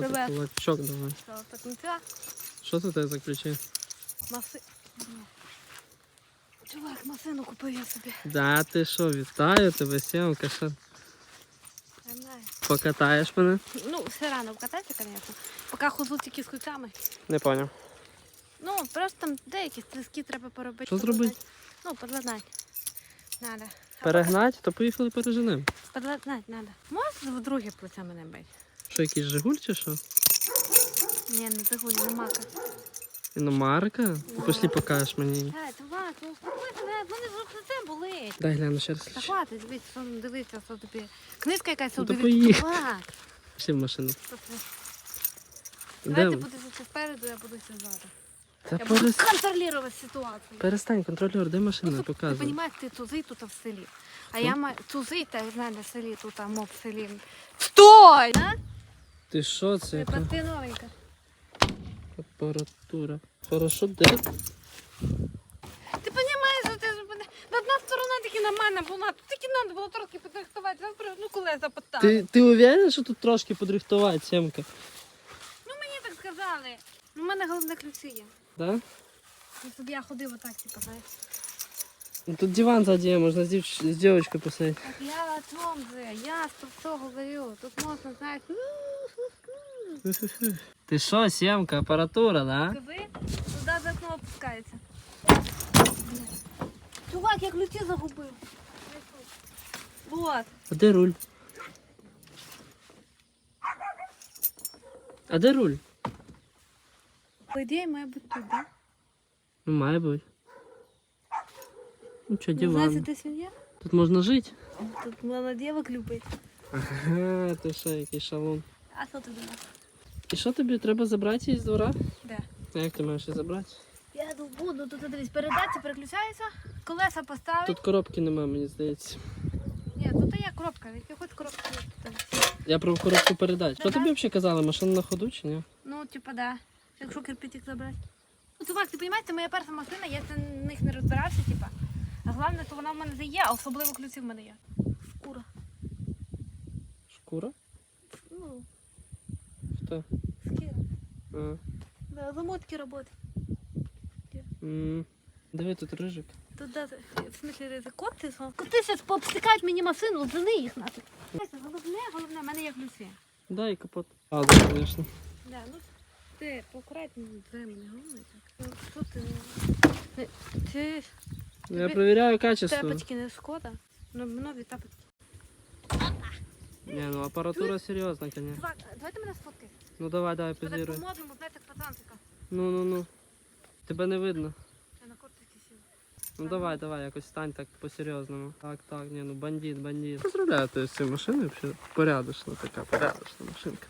Привет. кулачок давай. Що, так це Що це тебе за ключі? маси. Чувак, масину купив я собі. Да, ти що, вітаю тебе, сімка, що Я знаю. покатаєш мене? Ну, все рано вкататися, звісно. Поки ходжу тільки з ключами. Не поняв. Ну, просто там деякі стріски треба поробити. Що зробити? Ну, подладнати. Надо. Перегнать, то поїхали переженемо. Подладнати надо. Можеш в друге плече мене бити? Що, якийсь Жигуль чи що? Ні, не мака. Іномарка? Ну, Пошлі покажеш мені. Ей, чувак, ну успокойся, не, в мене ж плече болить. Дай гляну ще раз. Та хватить, дивись, що дивися, що тобі. Книжка якась Ну, то поїхали. Пішли в машину. Де? Давай ти ви? будеш ще спереду, я буду ще ззаду. Та Я буду перес- контролювати ситуацію. перестань, контролер, де Ну, машина? тут, ти Показуй. розумієш, ти тузий тут в селі. А Що? я маю тузий, та мене в селі, тут а моб в селі. Стой! А? Ти що це? Ти Яка пасти новенька. апаратура? Хорошо, де? Ти розумієш, що ти ж мене... Одна сторона тільки на мене була, тут тільки треба було трошки підрихтувати, зараз ну колеса поставити. Ти, ти уверен, що тут трошки подрихтувати, Сімка? Ну мені так сказали. У мене головне ключі є. Да? Ну, Щоб я ходила так, типу, знаєш. Ну, тут диван ззаді є, можна з, дівч... з дівчинкою посидіти. Так я о чому же? Я з того говорю. Тут можна, знаєш, Ти що, Сімка, апаратура, да? Скажи, туди за окно опускається. Чувак, я ключі загубив. Вот. А де руль? А де руль? По ідеї має бути тут, да? Ну, має бути. Ну знаю, це диван. ти свинья? Тут можна жити. Тут мало дівок любить. Ага, ти що, який шалун. А що ти думаєш? І що тобі треба забрати її з двора? Де? А як ти маєш її забрати? Я тут буду, тут дивись, передача переключається, колеса поставить. Тут коробки нема, мені здається. Ні, тут є коробка, які хоч коробка тут. Я про коробку передач. Що тобі взагалі казали, машина на ходу чи ні? Ну, типа, да. Якщо кирпичик забрати. Ну, чувак, ти розумієш, це моя перша машина, я це них не розбирався, типа. А головне, що вона в мене вже є, а особливо ключі в мене є. Шкура. Шкура? Ну, Хто? шкіра. А. Да, замотки роботи. М. Диви, тут рижик. Тут да, в смысле ризик. Коти, коти зараз пообстикають мені машину, жени їх нафиг. Головне, головне, в мене є ключі. Дай капот. А, да, звісно. Да, ну ти поаккуратно двері не головне Що ти? Ти ж Я Тобі перевіряю качество. тапочки не шкода? Ну, нові тапочки. Ні, ну апаратура серйозна, звісно. Чувак, давайте мене сфоткай. Ну давай, давай, Так позируй. по-модному, знаєте, як пацанчика. Ну, ну, ну. Тебе не видно. Я на корточці сіла. Ну давай, давай, якось стань так по-серйозному. Так, так, ні, ну бандит, бандит. Поздравляю тебе з цією машиною, взагалі порядочна така, порядочна машинка.